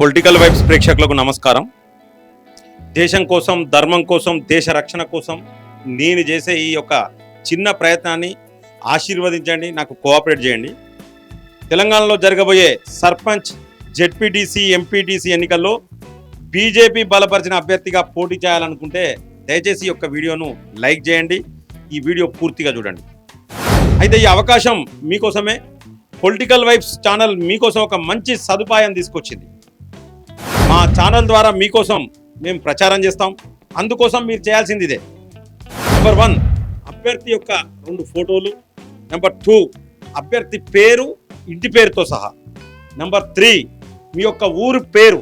Political vibes ప్రేక్షకులకు నమస్కారం. దేశం కోసం ధర్మం కోసం దేశ రక్షణ కోసం నేను చేసే ఈ యొక్క చిన్న ప్రయత్నాన్ని ఆశీర్వదించండి నాకు కోఆపరేట్ చేయండి. తెలంగాణలో జరగబోయే సర్పంచ్ జెడ్పీటీసీ ఎంపీటీసీ ఎన్నికల్లో బీజేపీ బలపరిచిన అభ్యర్థిగా పోటీ చేయాలనుకుంటే దయచేసి ఈ యొక్క వీడియోను లైక్ చేయండి ఈ వీడియో పూర్తిగా చూడండి. అయితే ఈ అవకాశం మీకోసమే పొలిటికల్ వైబ్స్ ఛానల్ మీకోసం ఒక మంచి సదుపాయం తీసుకొచ్చింది. మా ఛానల్ ద్వారా మీకోసం మేము ప్రచారం చేస్తాం. అందుకోసం మీరు చేయాల్సింది ఇదే నెంబర్ వన్ అభ్యర్థి యొక్క రెండు ఫోటోలు. నెంబర్ టూ అభ్యర్థి పేరు ఇంటి పేరుతో సహా. నెంబర్ త్రీ మీ యొక్క ఊరు పేరు.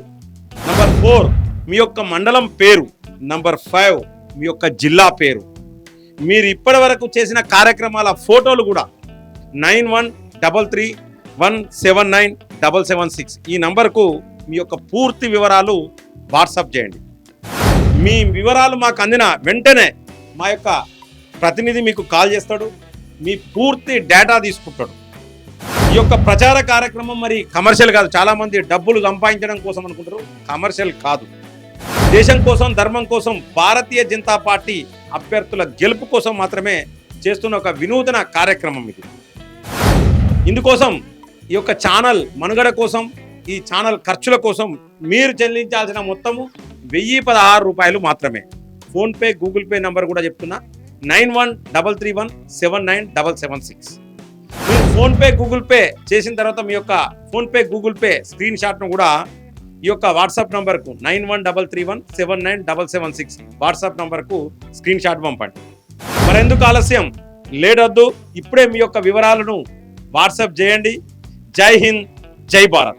నెంబర్ ఫోర్ మీ యొక్క మండలం పేరు. నంబర్ ఫైవ్ మీ యొక్క జిల్లా పేరు. మీరు ఇప్పటి వరకు చేసిన కార్యక్రమాల ఫోటోలు కూడా nine one double three one seven nine double seven six ఈ నంబర్కు మీ యొక్క పూర్తి వివరాలు వాట్సాప్ చేయండి. మీ వివరాలు మాకు అందిన వెంటనే మా యొక్క ప్రతినిధి మీకు కాల్ చేస్తాడు మీ పూర్తి డేటా తీసుకుంటాడు. ఈ యొక్క ప్రచార కార్యక్రమం మరి కమర్షియల్ కాదు చాలామంది డబ్బులు సంపాదించడం కోసం అనుకుంటారు కమర్షియల్ కాదు. దేశం కోసం ధర్మం కోసం భారతీయ జనతా పార్టీ అభ్యర్థుల గెలుపు కోసం మాత్రమే చేస్తున్న ఒక వినూతన కార్యక్రమం ఇది. ఇందుకోసం ఈ యొక్క ఛానల్ మనుగడ కోసం ఈ ఛానల్ ఖర్చుల కోసం మీరు చెల్లించాల్సిన మొత్తము వెయ్యి పదహారు రూపాయలు మాత్రమే. ఫోన్పే గూగుల్ పే నంబర్ కూడా చెప్తున్నా. Nine one double three one seven nine double seven six. మీరు ఫోన్పే గూగుల్ పే చేసిన తర్వాత మీ యొక్క ఫోన్పే గూగుల్ పే స్క్రీన్ షాట్ను కూడా ఈ యొక్క వాట్సాప్ నంబర్కు nine one double three one seven nine double seven six WhatsApp నంబర్కు స్క్రీన్ షాట్ పంపండి. మరెందుకు ఆలస్యం? లేడొద్దు ఇప్పుడే మీ యొక్క వివరాలను వాట్సాప్ చేయండి. జై హింద్ జై భారత్.